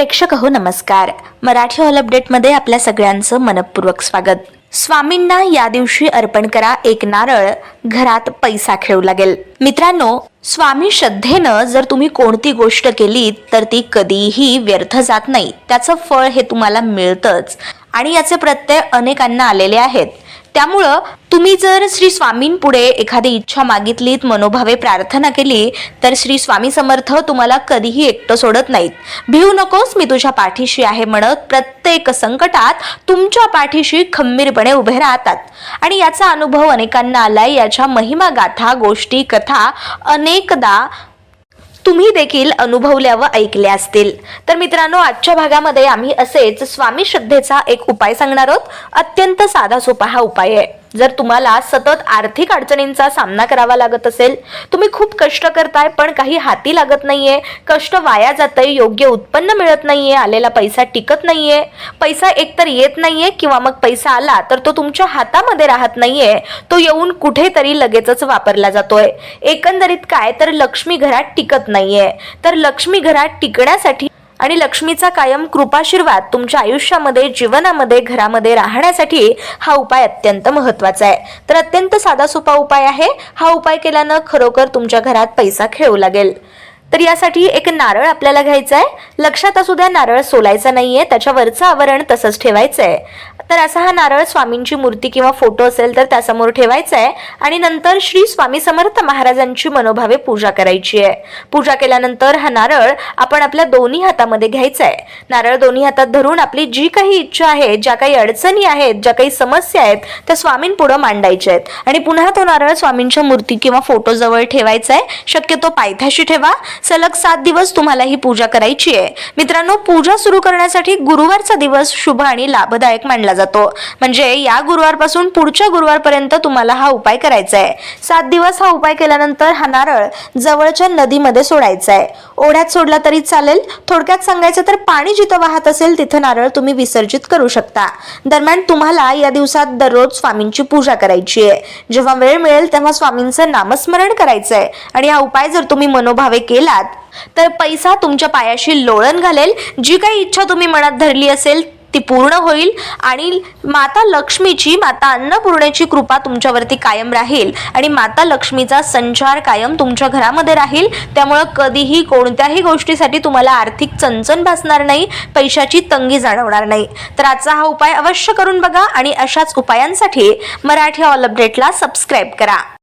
प्रेक्षक हो नमस्कार. मराठी ऑल अपडेटमध्ये आपल्या सगळ्यांचं मनपूर्वक स्वागत. स्वामींना या दिवशी अर्पण करा एक नारळ घरात पैसा खेळू लागेल मित्रांनो स्वामी श्रद्धेनं जर तुम्ही कोणती गोष्ट केली तर ती कधीही व्यर्थ जात नाही. त्याचं फळ हे तुम्हाला मिळतंच. आणि याचे प्रत्यय अनेकांना आलेले आहेत. त्यामुळं तुम्ही जर श्री स्वामींपुढे एखादी इच्छा मागितलीत मनोभावे प्रार्थना केली तर श्री स्वामी समर्थ तुम्हाला कधीही एकटं सोडत नाहीत. भिवू नकोस मी तुझ्या पाठीशी आहे म्हणत प्रत्येक संकटात तुमच्या पाठीशी खंबीरपणे उभे राहतात. आणि याचा अनुभव अनेकांना आलाय याच्या महिमा गाथा गोष्टी कथा अनेकदा तुम्ही देखील अनुभवल्या व ऐकल्या असतील. तर मित्रांनो आजच्या भागामध्ये आम्ही असेच स्वामी श्रद्धेचा एक उपाय सांगणार आहोत. अत्यंत साधा सोपा हा उपाय आहे. जर तुम्हाला सतत आर्थिक अडचणींचा सामना करावा लागत असेल तुम्ही खूप कष्ट करताय पण काही हाती लागत नाहीये कष्ट वाया जातंय योग्य उत्पन्न मिळत नाहीये आलेला पैसा टिकत नाहीये पैसा एकतर येत नाहीये किंवा मग पैसा आला तर तो तुमच्या हातामध्ये राहत नाहीये तो येऊन कुठेतरी लगेचच वापरला जातोय. एकंदरीत काय? तर लक्ष्मी घरात टिकत नाहीये. तर लक्ष्मी घरात टिकण्यासाठी आणि लक्ष्मीचा कायम कृपाशीर्वाद तुमच्या आयुष्यामध्ये जीवनामध्ये घरामध्ये राहण्यासाठी हा उपाय अत्यंत महत्त्वाचा आहे. तर अत्यंत साधा सोपा उपाय आहे. हा उपाय केल्यानं खरोखर तुमच्या घरात पैसा खेळू लागेल. तर यासाठी एक नारळ आपल्याला घ्यायचा आहे लक्षात असू द्या नारळ सोलायचा नाहीये त्याच्यावरचं आवरण तसंच ठेवायचं आहे तर असा हा नारळ स्वामींची मूर्ती किंवा फोटो असेल तर त्यासमोर ठेवायचा आहे आणि नंतर श्री स्वामी समर्थ महाराजांची मनोभावे पूजा करायची आहे पूजा केल्यानंतर हा नारळ आपण आपल्या दोन्ही हातामध्ये घ्यायचा आहे नारळ दोन्ही हातात धरून आपली जी काही इच्छा आहे ज्या काही अडचणी आहेत ज्या काही समस्या आहेत त्या स्वामींपुढं मांडायच्या आहेत आणि पुन्हा तो नारळ स्वामींच्या मूर्ती किंवा फोटोजवळ ठेवायचा आहे शक्यतो पायथ्याशी ठेवा. सलग सात दिवस तुम्हाला ही पूजा करायची आहे. मित्रांनो पूजा सुरू करण्यासाठी गुरुवारचा दिवस शुभ आणि लाभदायक मानला जातो. म्हणजे या गुरुवारपासून पुढच्या गुरुवारपर्यंत तुम्हाला हा उपाय करायचा आहे. सात दिवस हा उपाय केल्यानंतर हा नारळ जवळच्या नदीमध्ये सोडायचा आहे. ओढ्यात सोडला तरी चालेल थोडक्यात सांगायचं तर पाणी जिथं वाहत असेल तिथं नारळ तुम्ही विसर्जित करू शकता. दरम्यान तुम्हाला या दिवसात दररोज स्वामींची पूजा करायची आहे. जेव्हा वेळ मिळेल तेव्हा स्वामींचं नामस्मरण करायचं आहे. आणि हा उपाय जर तुम्ही मनोभावे केलात तर पैसा तुमच्या पायाशी लोळण घालेल जी काही इच्छा तुम्ही मनात धरली असेल ती पूर्ण होईल आणि माता लक्ष्मीची माता अन्नपूर्णेची कृपा तुमच्यावरती कायम राहील आणि माता लक्ष्मीचा संचार कायम तुमच्या घरामध्ये राहील. त्यामुळं कधीही कोणत्याही गोष्टीसाठी तुम्हाला आर्थिक चणचण भासणार नाही पैशाची तंगी जाणवणार नाही. तर आजचा हा उपाय अवश्य करून बघा आणि अशाच उपायांसाठी मराठी ऑल अपडेटला सबस्क्राईब करा.